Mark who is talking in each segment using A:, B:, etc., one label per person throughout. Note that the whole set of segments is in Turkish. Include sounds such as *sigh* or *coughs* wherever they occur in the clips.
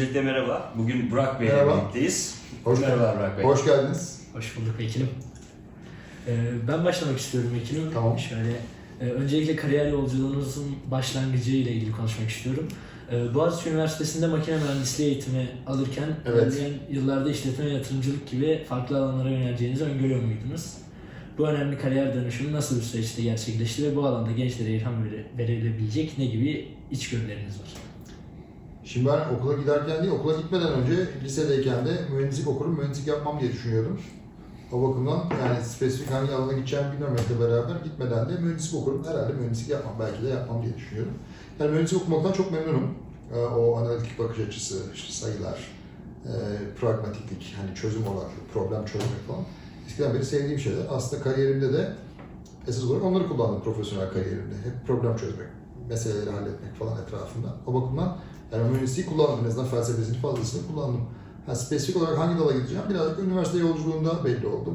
A: Öncelikle merhaba. Bugün Burak Bey ile
B: Merhaba.
A: birlikteyiz.
B: Hoş
A: Merhaba Burak Bey.
B: Hoş geldiniz.
C: Hoş bulduk Vekilim. Ee, ben başlamak istiyorum Vekilim.
B: Tamam.
C: Şöyle, e, öncelikle kariyer yolculuğunuzun başlangıcı ile ilgili konuşmak istiyorum. Ee, Boğaziçi Üniversitesi'nde makine mühendisliği eğitimi alırken
B: Evet.
C: ilerleyen yıllarda işletme ve yatırımcılık gibi farklı alanlara yöneleceğinizi öngörüyor muydunuz? Bu önemli kariyer dönüşümü nasıl bir süreçte gerçekleşti ve bu alanda gençlere ilham veri- verilebilecek ne gibi içgörüleriniz var?
B: Şimdi ben okula giderken değil, okula gitmeden önce lisedeyken de mühendislik okurum, mühendislik yapmam diye düşünüyordum. O bakımdan yani spesifik hangi alana gideceğimi bilmemekle beraber gitmeden de mühendislik okurum. Herhalde mühendislik yapmam, belki de yapmam diye düşünüyorum. Yani mühendislik okumaktan çok memnunum. Ee, O analitik bakış açısı, işte sayılar, e, pragmatiklik, hani çözüm odaklı, problem çözmek falan. Eskiden beri sevdiğim şeyler. Aslında kariyerimde de esas olarak onları kullandım profesyonel kariyerimde. Hep problem çözmek, meseleleri halletmek falan etrafında. O bakımdan yani mühendisliği kullandım. En azından felsefesini fazlasını kullandım. Ha, spesifik olarak hangi dala gideceğim? Birazcık üniversite yolculuğunda belli oldu.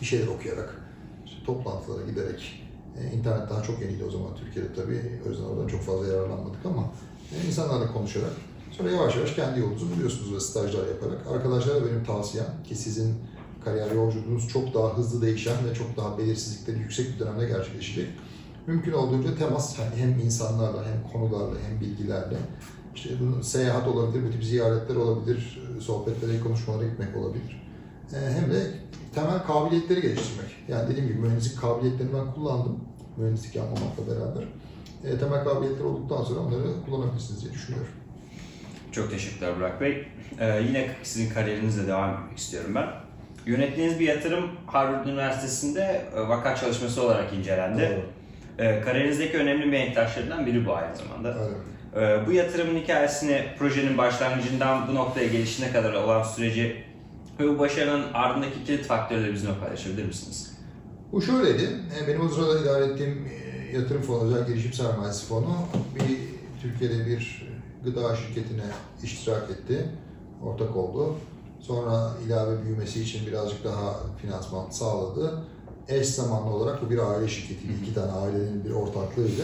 B: Bir şeyler okuyarak, işte toplantılara giderek. E, internet daha çok yeniydi o zaman Türkiye'de tabii. O yüzden oradan çok fazla yararlanmadık ama e, insanlarla konuşarak. Sonra yavaş yavaş kendi yolunuzu buluyorsunuz ve stajlar yaparak. Arkadaşlara benim tavsiyem ki sizin kariyer yolculuğunuz çok daha hızlı değişen ve çok daha belirsizlikleri yüksek bir dönemde gerçekleşecek. Mümkün olduğunca temas yani hem insanlarla hem konularla hem bilgilerle işte bu seyahat olabilir, bu tip ziyaretler olabilir, sohbetlere, konuşmalara gitmek olabilir. Ee, hem de temel kabiliyetleri geliştirmek. Yani dediğim gibi mühendislik kabiliyetlerini ben kullandım. Mühendislik yapmamakla beraber. Ee, temel kabiliyetler olduktan sonra onları kullanabilirsiniz diye düşünüyorum.
A: Çok teşekkürler Burak Bey. Ee, yine sizin kariyerinizle devam etmek istiyorum ben. Yönettiğiniz bir yatırım Harvard Üniversitesi'nde e, vaka çalışması olarak incelendi.
B: Doğru.
A: Ee, kariyerinizdeki önemli menktaşlarından biri bu aynı zamanda.
B: Öyle.
A: Ee, bu yatırımın hikayesini, projenin başlangıcından bu noktaya gelişine kadar olan süreci ve bu başarının ardındaki kilit faktörleri bizimle paylaşabilir misiniz?
B: Bu şöyleydi. e, Benim o sırada idare ettiğim e, yatırım fonu, özel girişim sermayesi fonu bir Türkiye'de bir gıda şirketine iştirak etti. Ortak oldu. Sonra ilave büyümesi için birazcık daha finansman sağladı. Eş zamanlı olarak bu bir aile şirketiydi. İki tane ailenin bir ortaklığıydı.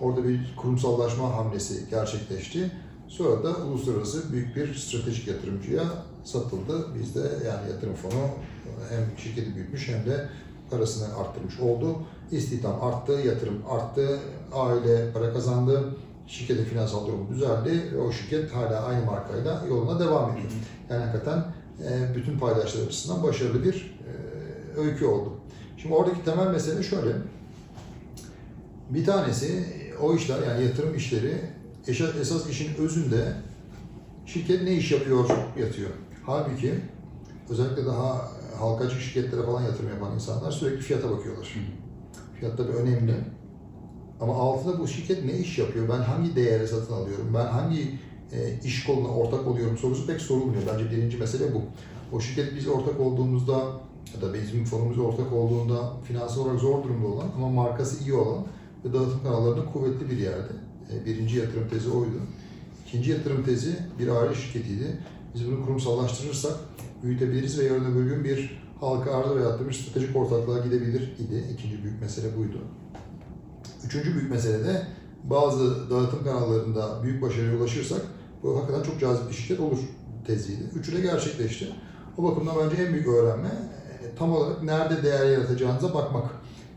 B: Orada bir kurumsallaşma hamlesi gerçekleşti. Sonra da uluslararası büyük bir stratejik yatırımcıya satıldı. Biz de yani yatırım fonu hem şirketi büyütmüş hem de parasını arttırmış oldu. İstihdam arttı, yatırım arttı, aile para kazandı, şirketin finansal durumu düzeldi ve o şirket hala aynı markayla yoluna devam ediyor. Yani hakikaten e, bütün paydaşlar açısından başarılı bir e, öykü oldu. Şimdi oradaki temel mesele şöyle. Bir tanesi o işler yani yatırım işleri esas, işin özünde şirket ne iş yapıyor yatıyor. Halbuki özellikle daha halkacı şirketlere falan yatırım yapan insanlar sürekli fiyata bakıyorlar. Fiyat tabii önemli. Ama altında bu şirket ne iş yapıyor? Ben hangi değere satın alıyorum? Ben hangi e, iş koluna ortak oluyorum sorusu pek sorulmuyor. Bence birinci mesele bu. O şirket biz ortak olduğumuzda ya da bizim fonumuz ortak olduğunda finansal olarak zor durumda olan ama markası iyi olan ve dağıtım kanallarında kuvvetli bir yerde. E, birinci yatırım tezi oydu. İkinci yatırım tezi bir aile şirketiydi. Biz bunu kurumsallaştırırsak büyütebiliriz ve yarın öbür gün bir halka arz da bir stratejik ortaklığa gidebilir idi. İkinci büyük mesele buydu. Üçüncü büyük mesele de bazı dağıtım kanallarında büyük başarıya ulaşırsak bu hakikaten çok cazip bir şirket olur teziydi. Üçü de gerçekleşti. O bakımdan bence en büyük öğrenme e, tam olarak nerede değer yaratacağınıza bakmak.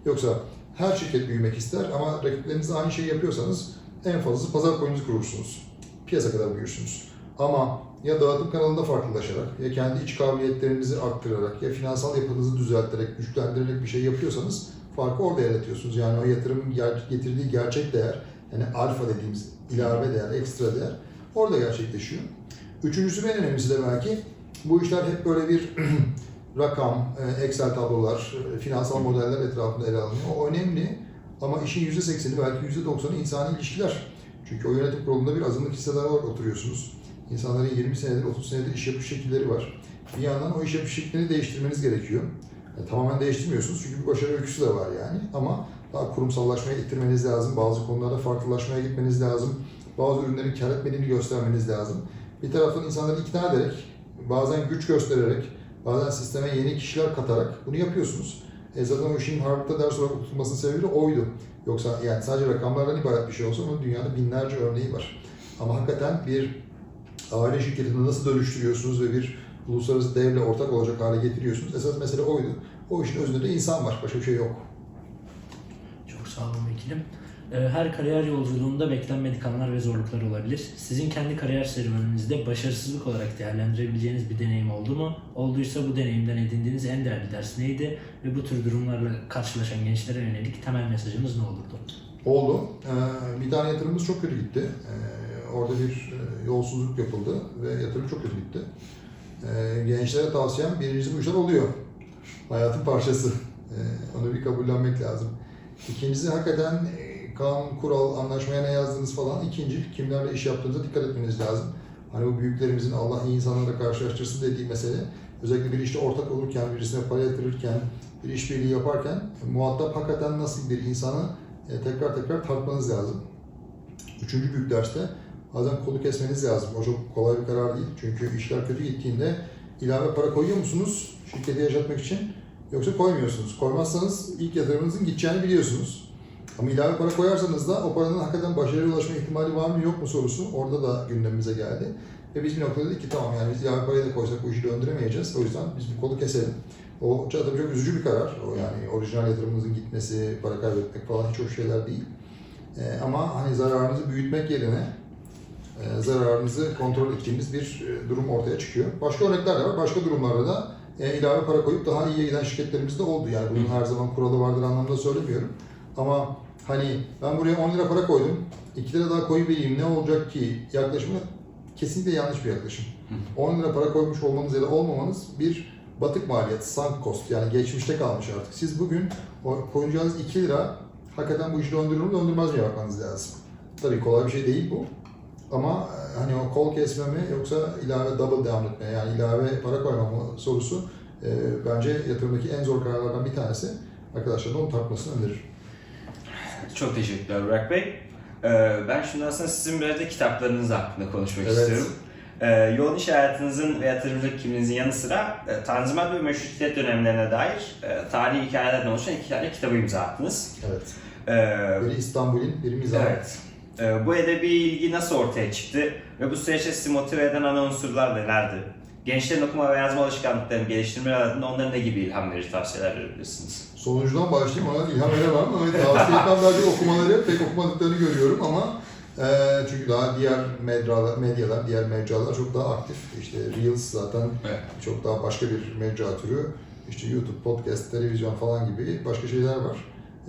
B: Yoksa her şirket büyümek ister ama rakiplerinizle aynı şeyi yapıyorsanız en fazlası pazar payınızı kurursunuz. Piyasa kadar büyürsünüz. Ama ya dağıtım kanalında farklılaşarak, ya kendi iç kabiliyetlerinizi arttırarak, ya finansal yapınızı düzelterek, güçlendirerek bir şey yapıyorsanız farkı orada yaratıyorsunuz. Yani o yatırımın getirdiği gerçek değer, yani alfa dediğimiz ilave değer, ekstra değer orada gerçekleşiyor. Üçüncüsü ve en önemlisi de belki bu işler hep böyle bir *clears throat* rakam, e, Excel tablolar, e, finansal modeller etrafında ele alınıyor. O önemli ama işin %80'i belki %90'ı insani ilişkiler. Çünkü o yönetim kurulunda bir azınlık hisseler olarak oturuyorsunuz. İnsanların 20 senedir, 30 senedir iş yapış şekilleri var. Bir yandan o iş yapış şeklini değiştirmeniz gerekiyor. Yani tamamen değiştirmiyorsunuz çünkü bir başarı öyküsü de var yani. Ama daha kurumsallaşmaya ittirmeniz lazım. Bazı konularda farklılaşmaya gitmeniz lazım. Bazı ürünlerin kar etmediğini göstermeniz lazım. Bir taraftan insanları ikna ederek, bazen güç göstererek, bazen sisteme yeni kişiler katarak bunu yapıyorsunuz. E zaten o işin Harvard'da ders olarak tutulmasının sebebi oydu. Yoksa yani sadece rakamlardan ibaret bir şey olsa onun dünyada binlerce örneği var. Ama hakikaten bir aile şirketini nasıl dönüştürüyorsunuz ve bir uluslararası devle ortak olacak hale getiriyorsunuz. Esas mesele oydu. O işin özünde de insan var. Başka bir şey yok.
C: Çok sağ olun vekilim. Ee, Her kariyer yolculuğunda beklenmedik anlar ve zorluklar olabilir. Sizin kendi kariyer serüveninizde başarısızlık olarak değerlendirebileceğiniz bir deneyim oldu mu? Olduysa bu deneyimden edindiğiniz en değerli ders neydi? Ve bu tür durumlarla karşılaşan gençlere yönelik temel mesajınız ne olurdu?
B: Oldu. Ee, bir tane yatırımımız çok kötü gitti. Ee, orada bir e, yolsuzluk yapıldı ve yatırım çok kötü gitti. Ee, gençlere tavsiyem birincisi bu işler oluyor. Hayatın parçası. Ee, onu bir kabullenmek lazım. İkincisi hakikaten kanun, kural, anlaşmaya ne yazdınız falan. İkinci kimlerle iş yaptığınıza dikkat etmeniz lazım. Hani bu büyüklerimizin Allah iyi insanlarla karşılaştırsın dediği mesele özellikle bir işte ortak olurken, birisine para yatırırken, bir işbirliği yaparken muhatap hakikaten nasıl bir insanı e, tekrar tekrar tartmanız lazım. Üçüncü büyük derste bazen kolu kesmeniz lazım. O çok kolay bir karar değil. Çünkü işler kötü gittiğinde ilave para koyuyor musunuz şirketi yaşatmak için yoksa koymuyorsunuz. Koymazsanız ilk yatırımınızın gideceğini biliyorsunuz. Ama ilave para koyarsanız da o paranın hakikaten başarıya ulaşma ihtimali var mı yok mu sorusu orada da gündemimize geldi. Ve biz bir noktada dedik ki tamam yani biz ilave parayı da koysak bu işi döndüremeyeceğiz. O yüzden biz bir kolu keselim. O tabii çok üzücü bir karar. O yani orijinal yatırımınızın gitmesi, para kaybetmek falan hiç hoş şeyler değil. Ee, ama hani zararınızı büyütmek yerine e, zararınızı kontrol ettiğimiz bir e, durum ortaya çıkıyor. Başka örnekler de var. Başka durumlarda da e, ilave para koyup daha iyiye giden şirketlerimiz de oldu. Yani bunun her zaman kuralı vardır anlamda söylemiyorum. Ama hani ben buraya 10 lira para koydum, 2 lira daha koyu vereyim ne olacak ki yaklaşımı kesinlikle yanlış bir yaklaşım. 10 lira para koymuş olmanız ya da olmamanız bir batık maliyet, sunk cost yani geçmişte kalmış artık. Siz bugün o koyacağınız 2 lira hakikaten bu işi döndürür mü döndürmez mi bakmanız lazım. Tabii kolay bir şey değil bu. Ama e, hani o kol kesme mi yoksa ilave double devam etme yani ilave para koyma mı sorusu e, bence yatırımdaki en zor kararlardan bir tanesi. Arkadaşların onu tartmasını öneririm.
A: Çok teşekkürler Burak Bey. Ee, ben şimdi aslında sizin biraz da kitaplarınız hakkında konuşmak
B: Evet.
A: istiyorum. Ee, yoğun iş hayatınızın ve yatırımcılık kimliğinizin yanı sıra e, Tanzimat ve Meşrutiyet dönemlerine dair e, tarihi hikayelerden oluşan iki tane kitabı imza attınız.
B: Evet.
A: Ee,
B: Biri İstanbul'in, biri Mizah.
A: evet. Ee, bu edebi ilgi nasıl ortaya çıktı ve bu süreçte sizi motive eden ana unsurlar nelerdi? Gençlerin okuma ve yazma alışkanlıklarını geliştirmeleri adına onlara ne gibi ilham verici tavsiyeler verebilirsiniz?
B: Sonuncudan başlayayım ona ilham veremem ama tavsiye daha çok okumaları pek okumadıklarını görüyorum ama e, çünkü daha diğer medyalar, medyalar, diğer mecralar çok daha aktif. İşte Reels zaten
A: Evet.
B: çok daha başka bir mecra türü. İşte YouTube, podcast, televizyon falan gibi başka şeyler var.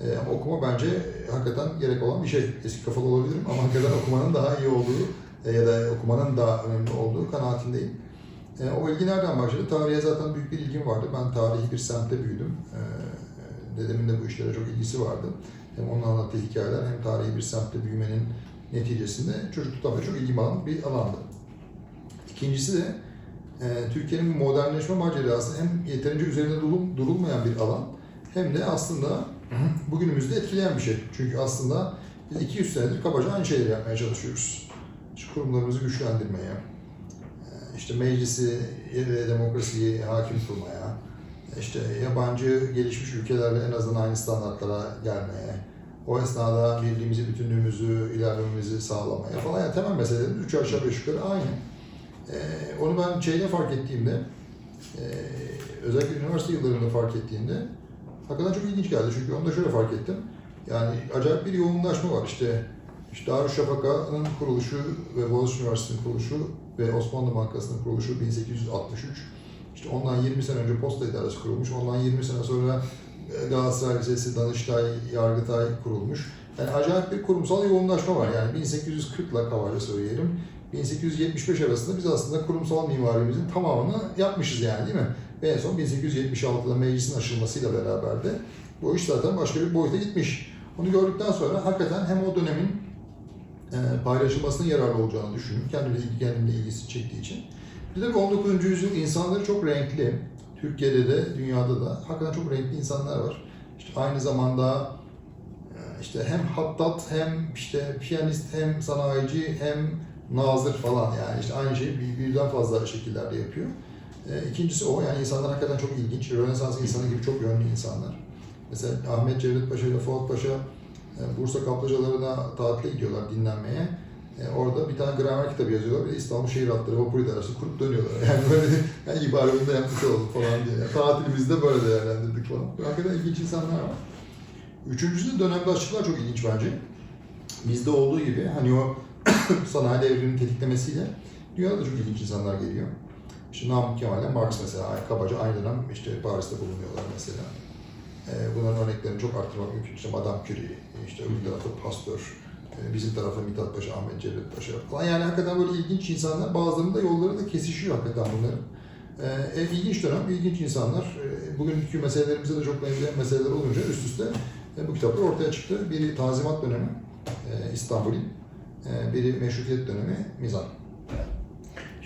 B: E, okuma bence hakikaten gerek olan bir şey. Eski kafalı olabilirim ama hakikaten okumanın daha iyi olduğu e, ya da okumanın daha önemli olduğu kanaatindeyim. E, o ilgi nereden başladı? Tarihe zaten büyük bir ilgim vardı. Ben tarihi bir semtte büyüdüm. E, dedemin de bu işlere çok ilgisi vardı. Hem onun anlattığı hikayeler hem tarihi bir semtte büyümenin neticesinde çocukluktan beri çok ilgim alan bir alandı. İkincisi de e, Türkiye'nin modernleşme macerası hem yeterince üzerinde durul- durulmayan bir alan hem de aslında *clears throat* bugünümüzde etkileyen bir şey. Çünkü aslında biz 200 senedir kabaca aynı şeyleri yapmaya çalışıyoruz. İşte kurumlarımızı güçlendirmeye, işte meclisi ve demokrasiyi hakim kılmaya, işte yabancı gelişmiş ülkelerle en azından aynı standartlara gelmeye, o esnada birliğimizi, bütünlüğümüzü, ilerlememizi sağlamaya falan yani temel meselelerimiz üç aşağı beş yukarı aynı. Ee, onu ben şeyde fark ettiğimde, e, özellikle üniversite yıllarında fark ettiğimde hakikaten çok ilginç geldi. Çünkü onu da şöyle fark ettim. Yani acayip bir yoğunlaşma var. İşte, işte Darüşşafaka'nın kuruluşu ve Boğaziçi Üniversitesi'nin kuruluşu ve Osmanlı Bankası'nın kuruluşu 1863. İşte ondan 20 sene önce Posta İdaresi kurulmuş. Ondan 20 sene sonra e, Galatasaray Lisesi, Danıştay, Yargıtay kurulmuş. Yani acayip bir kurumsal yoğunlaşma var. Yani 1840 ile kabaca söyleyelim. 1875 arasında biz aslında kurumsal mimarimizin tamamını yapmışız yani değil mi? Ve en son 1876'da meclisin aşılmasıyla beraber de bu iş zaten başka bir boyuta gitmiş. Onu gördükten sonra hakikaten hem o dönemin e, paylaşılmasının yararlı olacağını düşündüm. Kendimle, kendimle ilgisi çektiği için. Bir de bu 19. yüzyıl insanları çok renkli. Türkiye'de de, dünyada da hakikaten çok renkli insanlar var. İşte aynı zamanda e, işte hem hattat hem işte piyanist hem sanayici hem nazır falan yani işte aynı şeyi bir- birden fazla şekillerde yapıyor. E, İkincisi o yani insanlar hakikaten çok ilginç. Rönesans insanı gibi çok yönlü insanlar. Mesela Ahmet Cevdet Paşa ile Fuat Paşa Bursa kaplıcalarına tatile gidiyorlar dinlenmeye. E, orada bir tane gramer kitabı yazıyorlar. Bir de İstanbul Şehir Hatları Vapur İdaresi kurup dönüyorlar. *laughs* Yani böyle yani ibare da yapmış olduk falan diye. Yani tatilimizi de böyle değerlendirdik falan. Hakikaten ilginç insanlar var. Üçüncüsü de dönemde açıklar çok ilginç bence. Bizde olduğu gibi hani o *coughs* sanayi devrinin tetiklemesiyle dünyada da çok ilginç insanlar geliyor. İşte Namık Kemal'le Marx mesela kabaca aynı dönem işte Paris'te bulunuyorlar mesela. Ee, bunların örneklerini çok arttırmak mümkün. İşte Madame Curie, işte öbür tarafta Pasteur, e, bizim tarafta Mithat Paşa, Ahmet Cevdet Paşa falan. Yani hakikaten böyle ilginç insanlar. Bazılarının da yolları da kesişiyor hakikaten bunların. Ee, e, ilginç dönem, ilginç insanlar. E, bugünkü meselelerimize de çok benzeyen meseleler olunca üst üste e, bu kitaplar ortaya çıktı. Biri Tanzimat dönemi, e, İstanbul'in. E, biri Meşrutiyet dönemi, Mizan.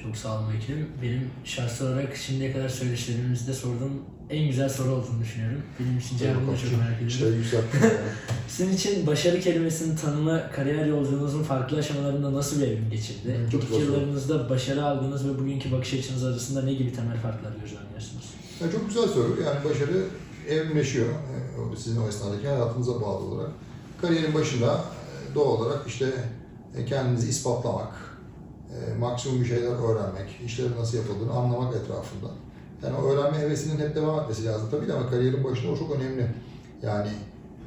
C: Çok sağ olun vekilim. Benim şahsi olarak şimdiye kadar söyleşilerimizde sorduğum en güzel soru olduğunu düşünüyorum. Benim için cevabını çok merak ediyorum.
B: Yükselttim. *laughs*
C: Sizin için başarı kelimesinin tanımı kariyer yolculuğunuzun farklı aşamalarında nasıl bir evrim geçirdi?
B: Hı, çok
C: İlk yıllarınızda başarı algınız ve bugünkü bakış açınız arasında ne gibi temel farklar gözlemliyorsunuz?
B: Yani çok güzel soru. Yani başarı evrimleşiyor. E, Sizin o esnadaki hayatınıza bağlı olarak. Kariyerin başında e, doğal olarak işte e, kendinizi ispatlamak, e, maksimum bir şeyler öğrenmek, işlerin nasıl yapıldığını anlamak etrafında. Yani o öğrenme hevesinin hep devam etmesi lazım tabii de ama kariyerin başında o çok önemli. Yani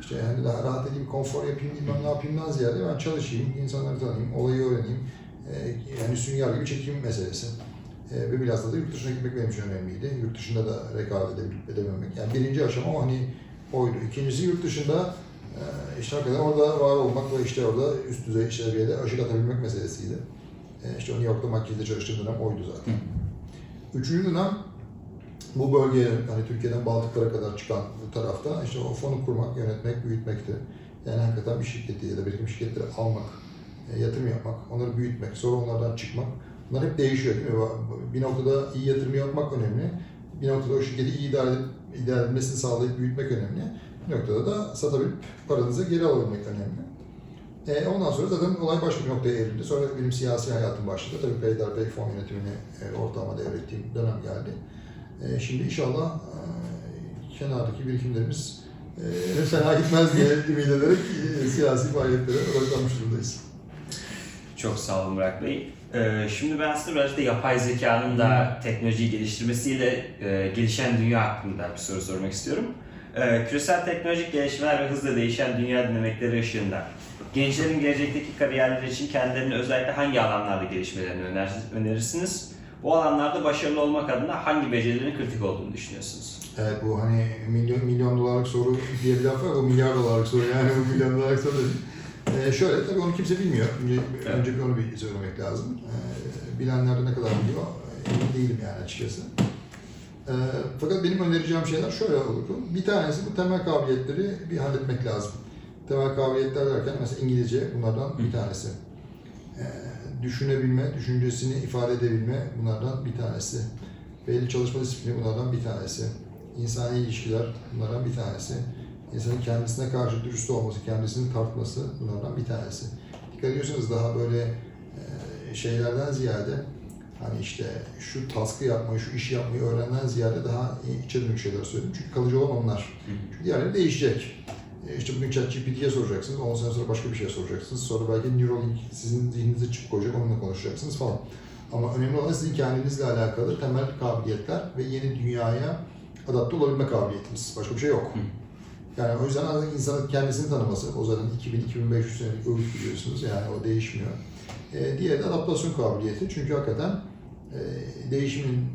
B: işte hani daha rahat edeyim, konfor yapayım, bilmem ne yapayımdan ziyade ben çalışayım, insanları tanıyayım, olayı öğreneyim. E, yani sünger gibi çekeyim meselesi. E, ve biraz da, da yurt dışına gitmek benim için önemliydi. Yurt dışında da rekabet edebilip edememek. Yani birinci aşama o hani oydu. İkincisi yurt dışında e, işte hakikaten orada var olmak ve işte orada üst düzey işleviyede aşık atabilmek meselesiydi. E, işte New York'ta makyajda çalıştığım dönem oydu zaten. Üçüncü dönem bu bölgeye hani Türkiye'den Baltıklara kadar çıkan tarafta işte o fonu kurmak, yönetmek, büyütmekti. Yani hakikaten bir şirketi ya da birikim şirketleri almak, e, yatırım yapmak, onları büyütmek, sonra onlardan çıkmak. Bunlar hep değişiyor değil mi? Bir noktada iyi yatırım yapmak önemli. Bir noktada o şirketi iyi idare, idare edilmesini sağlayıp büyütmek önemli. Bir noktada da satabilip paranızı geri alabilmek önemli. E, ondan sonra zaten olay başka bir noktaya evrildi. Sonra benim siyasi hayatım başladı. Tabii peyderpey fon yönetimini e, ortağıma devrettiğim dönem geldi. E, şimdi inşallah e, kenardaki birikimlerimiz e, fena gitmez diye ümit ederek e, siyasi faaliyetlere odaklanmış durumdayız.
A: Çok sağ olun Burak Bey. Ee, şimdi ben aslında birazcık da yapay zekanın da teknolojiyi geliştirmesiyle e, gelişen dünya hakkında bir soru sormak istiyorum. Ee, küresel teknolojik gelişmeler ve hızla değişen dünya dinamikleri ışığında gençlerin gelecekteki kariyerleri için kendilerini özellikle hangi alanlarda gelişmelerini öner- önerirsiniz? Bu alanlarda başarılı olmak adına hangi becerilerin kritik olduğunu düşünüyorsunuz?
B: Evet bu hani milyon milyon dolarlık soru diye bir laf var. Bu milyar dolarlık soru yani bu milyon dolarlık soru. Ee, şöyle tabii onu kimse bilmiyor. Önce,
A: Evet.
B: önce bir onu bir söylemek lazım. Ee, bilenler de ne kadar biliyor emin değilim yani açıkçası. Ee, fakat benim önereceğim şeyler şöyle olur. Bir tanesi bu temel kabiliyetleri bir halletmek lazım. Temel kabiliyetler derken mesela İngilizce bunlardan bir tanesi. Ee, düşünebilme, düşüncesini ifade edebilme bunlardan bir tanesi. Belli çalışma disiplini bunlardan bir tanesi. İnsani ilişkiler bunlardan bir tanesi. İnsanın kendisine karşı dürüst olması, kendisini tartması bunlardan bir tanesi. Dikkat ediyorsanız daha böyle e, şeylerden ziyade hani işte şu task'ı yapmayı, şu işi yapmayı öğrenen ziyade daha içe dönük şeyler söyledim. Çünkü kalıcı olan onlar. Çünkü diğerleri değişecek. E, İşte bugün ChatGPT'ye soracaksınız, 10 sene sonra başka bir şey soracaksınız. Sonra belki Neuralink sizin zihninize çip koyacak, onunla konuşacaksınız falan. Ama önemli olan sizin kendinizle alakalı temel kabiliyetler ve yeni dünyaya adapte olabilme kabiliyetiniz. Başka bir şey yok. Yani o yüzden insanın kendisini tanıması, o zaten 2000-2500 senelik öğüt biliyorsunuz yani o değişmiyor. E, diğeri de adaptasyon kabiliyeti. Çünkü hakikaten e, değişimin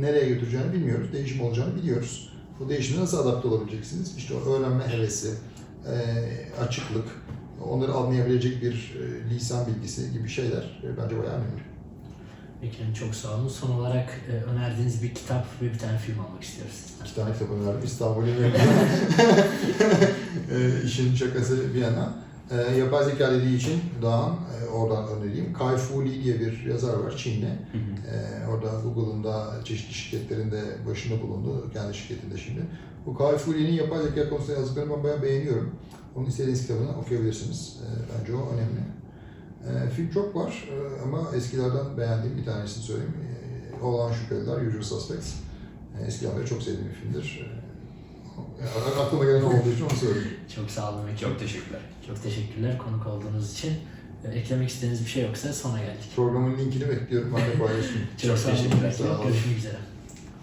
B: nereye götüreceğini bilmiyoruz, değişim olacağını biliyoruz. Bu değişime nasıl adapte olabileceksiniz? İşte o öğrenme hevesi, e, açıklık, onları anlayabilecek bir e, lisan bilgisi gibi şeyler e, bence bayağı önemli.
C: Vekilim çok sağ olun. Son olarak e, önerdiğiniz bir kitap ve bir tane film almak istiyoruz sizden.
B: İki tane kitap önerdim. İstanbul'un ve *laughs* *laughs* e, işin şakası bir yana. E, yapay zeka dediği için Dağhan, e, oradan önereyim. Kai Fu Lee diye bir yazar var Çinli. E, orada Google'ın da çeşitli şirketlerinde başında bulundu. Kendi şirketinde şimdi. Bu Kai Fu Lee'nin yapay zeka konusunda yazdıklarını ben bayağı beğeniyorum. Onun istediğiniz kitabını okuyabilirsiniz. E, bence o önemli. E, film çok var e, ama eskilerden beğendiğim bir tanesini söyleyeyim. E, Olan Şüpheliler, Usual Suspects. E, eskiden beri çok sevdiğim bir filmdir. E, aklıma gelen olduğu için onu söyleyeyim. *laughs*
C: Çok sağ olun vekilim.
A: Çok teşekkürler.
C: Çok teşekkürler konuk olduğunuz için. E, Eklemek istediğiniz bir şey yoksa sona geldik.
B: Programın linkini bekliyorum. Ben de paylaşayım.
C: Çok,
A: Çok
C: sağ olun.
A: teşekkürler.
B: Sağ olun.
C: Görüşmek üzere.